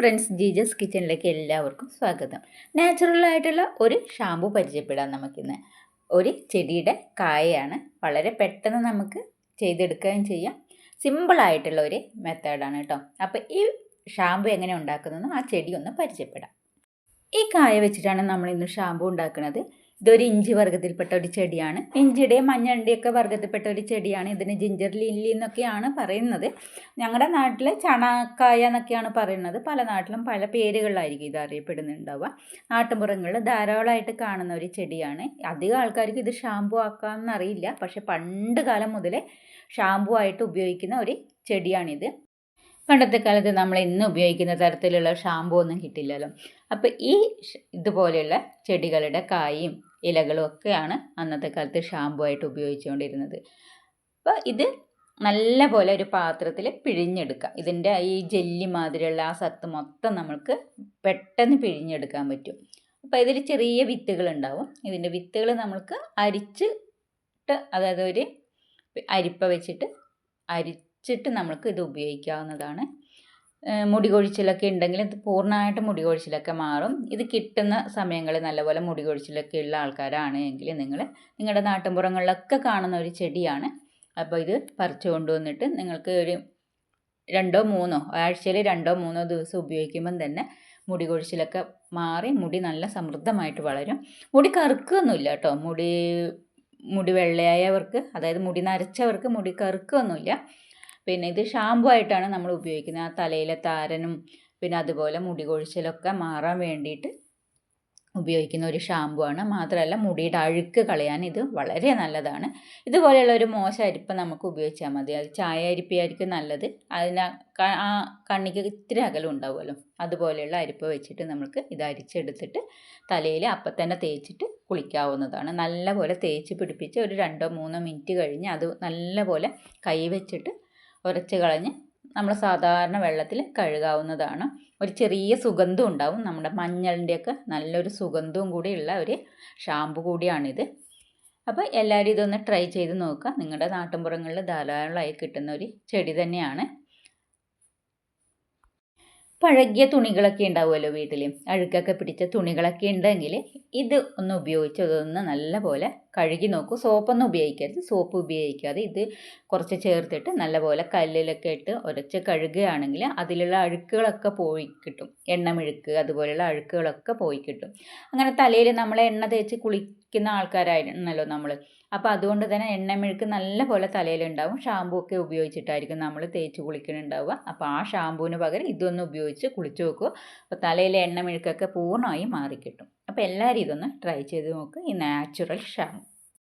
Friends ജീജസ് കിച്ചണിലേക്ക് എല്ലാവർക്കും സ്വാഗതം. നാച്ചുറൽ ആയിട്ടുള്ള ഒരു ഷാമ്പു പരിചയപ്പെടാം നമുക്കിന്ന്. ഒരു ചെടിയുടെ കായയാണ്. വളരെ പെട്ടെന്ന് നമുക്ക് ചെയ്തെടുക്കുകയും ചെയ്യാം. സിമ്പിളായിട്ടുള്ള ഒരു മെത്തേഡാണ് കേട്ടോ. അപ്പോൾ ഈ ഷാമ്പു എങ്ങനെ ഉണ്ടാക്കുന്നതെന്ന് ആ ചെടി ഒന്ന് പരിചയപ്പെടാം. ഈ കായ വെച്ചിട്ടാണ് നമ്മളിന്ന് ഷാമ്പു ഉണ്ടാക്കുന്നത്. ഇതൊരു ഇഞ്ചി വർഗത്തിൽപ്പെട്ട ഒരു ചെടിയാണ്. ഇഞ്ചിയുടെ മഞ്ഞണ്ടിയൊക്കെ വർഗത്തിൽപ്പെട്ട ഒരു ചെടിയാണ്. ഇതിന് ജിഞ്ചർ ലില്ലി എന്നൊക്കെയാണ് പറയുന്നത്. ഞങ്ങളുടെ നാട്ടിൽ ചണക്കായ എന്നൊക്കെയാണ് പറയുന്നത്. പല നാട്ടിലും പല പേരുകളിലായിരിക്കും ഇത് അറിയപ്പെടുന്നുണ്ടാവുക. നാട്ടുമ്പുറങ്ങളിൽ ധാരാളമായിട്ട് കാണുന്ന ഒരു ചെടിയാണ്. അധികം ആൾക്കാർക്ക് ഇത് ഷാമ്പു ആക്കാമെന്നറിയില്ല പക്ഷെ പണ്ട് കാലം മുതലേ ഷാമ്പു ആയിട്ട് ഉപയോഗിക്കുന്ന ഒരു ചെടിയാണിത്. പണ്ടത്തെ കാലത്ത് നമ്മൾ ഇന്ന് ഉപയോഗിക്കുന്ന തരത്തിലുള്ള ഷാമ്പു ഒന്നും കിട്ടില്ലല്ലോ. അപ്പോൾ ഈ ഇതുപോലെയുള്ള ചെടികളുടെ കായും ഇലകളും ഒക്കെയാണ് അന്നത്തെ കാലത്ത് ഷാമ്പു ആയിട്ട് ഉപയോഗിച്ചുകൊണ്ടിരുന്നത്. അപ്പോൾ ഇത് നല്ല പോലെ ഒരു പാത്രത്തിൽ പിഴിഞ്ഞെടുക്കാം ഇതിന്റെ ഈ ജെല്ലി മാതിരിയുള്ള ആ സത്ത് മൊത്തം നമുക്ക് പെട്ടെന്ന് പിഴിഞ്ഞെടുക്കാൻ പറ്റും. അപ്പോൾ ഇതിൽ ചെറിയ വിത്തുകൾ ഉണ്ടാവും. ഇതിന്റെ വിത്തുകൾ നമുക്ക് അരിച്ചിട്ട് അതായത് ഒരു അരിപ്പ വെച്ചിട്ട് അരിച്ചിട്ട് നമുക്ക് ഇത് ഉപയോഗിക്കാവുന്നതാണ്. മുടി കൊഴിച്ചിലൊക്കെ ഉണ്ടെങ്കിൽ ഇത് പൂർണമായിട്ട് മുടി കൊഴിച്ചിലൊക്കെ മാറും. ഇത് കിട്ടുന്ന സമയങ്ങളിൽ നല്ലപോലെ മുടി കൊഴിച്ചിലൊക്കെ ഉള്ള ആൾക്കാരാണ് എങ്കിൽ നിങ്ങൾ നിങ്ങളുടെ നാട്ടിൻപുറങ്ങളിലൊക്കെ കാണുന്ന ഒരു ചെടിയാണ്. അപ്പോൾ ഇത് പറിച്ചു കൊണ്ടുവന്നിട്ട് നിങ്ങൾക്ക് ഒരു രണ്ടോ മൂന്നോ ആഴ്ചയിൽ രണ്ടോ മൂന്നോ ദിവസം ഉപയോഗിക്കുമ്പം തന്നെ മുടി കൊഴിച്ചിലൊക്കെ മാറി മുടി നല്ല സമൃദ്ധമായിട്ട് വളരും. മുടി കറുക്കൊന്നുമില്ല കേട്ടോ. മുടി മുടി വെള്ളയായവർക്ക് അതായത് മുടി നരച്ചവർക്ക് മുടി കറുക്കൊന്നുമില്ല. പിന്നെ ഇത് ഷാമ്പു ആയിട്ടാണ് നമ്മൾ ഉപയോഗിക്കുന്നത്. ആ തലയിലെ താരനും പിന്നെ അതുപോലെ മുടി കൊഴിച്ചിലൊക്കെ മാറാൻ വേണ്ടിയിട്ട് ഉപയോഗിക്കുന്ന ഒരു ഷാമ്പു ആണ്. മാത്രമല്ല മുടിയുടെ അഴുക്ക് കളയാൻ ഇത് വളരെ നല്ലതാണ്. ഇതുപോലെയുള്ള ഒരു മോശം അരിപ്പ് നമുക്ക് ഉപയോഗിച്ചാൽ മതി. അത് ചായ അരിപ്പിയായിരിക്കും നല്ലത്. അതിന് ആ കണ്ണിക്ക് ഇത്തിരി അകലം ഉണ്ടാവുമല്ലോ. അതുപോലെയുള്ള അരിപ്പ് വെച്ചിട്ട് നമുക്ക് ഇത് അരിച്ചെടുത്തിട്ട് തലയിൽ അപ്പം തന്നെ തേച്ചിട്ട് കുളിക്കാവുന്നതാണ്. നല്ലപോലെ തേച്ച് പിടിപ്പിച്ച് ഒരു രണ്ടോ മൂന്നോ മിനിറ്റ് കഴിഞ്ഞ് അത് നല്ലപോലെ കൈ വെച്ചിട്ട് ഉരച്ച് കളഞ്ഞ് നമ്മൾ സാധാരണ വെള്ളത്തിൽ കഴുകാവുന്നതാണ്. ഒരു ചെറിയ സുഗന്ധം ഉണ്ടാവും. നമ്മുടെ മഞ്ഞളിന്റെയൊക്കെ നല്ലൊരു സുഗന്ധവും കൂടിയുള്ള ഒരു ഷാമ്പു കൂടിയാണിത്. അപ്പോൾ എല്ലാവരും ഇതൊന്ന് ട്രൈ ചെയ്ത് നോക്കുക. നിങ്ങളുടെ നാട്ടിൻപുറങ്ങളിൽ ധാരാളമായി കിട്ടുന്ന ഒരു ചെടി തന്നെയാണ്. പഴകിയ തുണികളൊക്കെ ഉണ്ടാവുമല്ലോ വീട്ടിൽ അഴുക്കൊക്കെ പിടിച്ച തുണികളൊക്കെ ഉണ്ടെങ്കിൽ ഇത് ഒന്ന് ഉപയോഗിച്ച് അതൊന്ന് നല്ലപോലെ കഴുകി നോക്കൂ. സോപ്പൊന്നും ഉപയോഗിക്കരുത്. സോപ്പ് ഉപയോഗിക്കാതെ ഇത് കുറച്ച് ചേർത്തിട്ട് നല്ലപോലെ കല്ലിലൊക്കെ ഇട്ട് ഉരച്ച് കഴുകുകയാണെങ്കിൽ അതിലുള്ള അഴുക്കുകളൊക്കെ പോയി കിട്ടും. എണ്ണമെഴുക്ക് അതുപോലെയുള്ള അഴുക്കുകളൊക്കെ പോയി കിട്ടും. അങ്ങനെ തലയിൽ നമ്മൾ എണ്ണ തേച്ച് കുളിക്കുന്ന ആൾക്കാരായിരുന്നല്ലോ നമ്മൾ. അപ്പോൾ അതുകൊണ്ട് തന്നെ എണ്ണമെഴുക്ക് നല്ല പോലെ തലയിലുണ്ടാവും ഷാമ്പു ഒക്കെ ഉപയോഗിച്ചിട്ടായിരിക്കും നമ്മൾ തേച്ച് കുളിക്കുന്നുണ്ടാവുക അപ്പോൾ ആ ഷാമ്പുവിന് പകരം ഇതൊന്ന് ഉപയോഗിച്ച് കുളിച്ച് നോക്കുക. അപ്പോൾ തലയിലെ എണ്ണമെഴുക്കൊക്കെ പൂർണമായും മാറിക്കിട്ടും. അപ്പോൾ എല്ലാവരും ഇതൊന്ന് ട്രൈ ചെയ്ത് നോക്കുക ഈ നാച്ചുറൽ ഷാമ്പു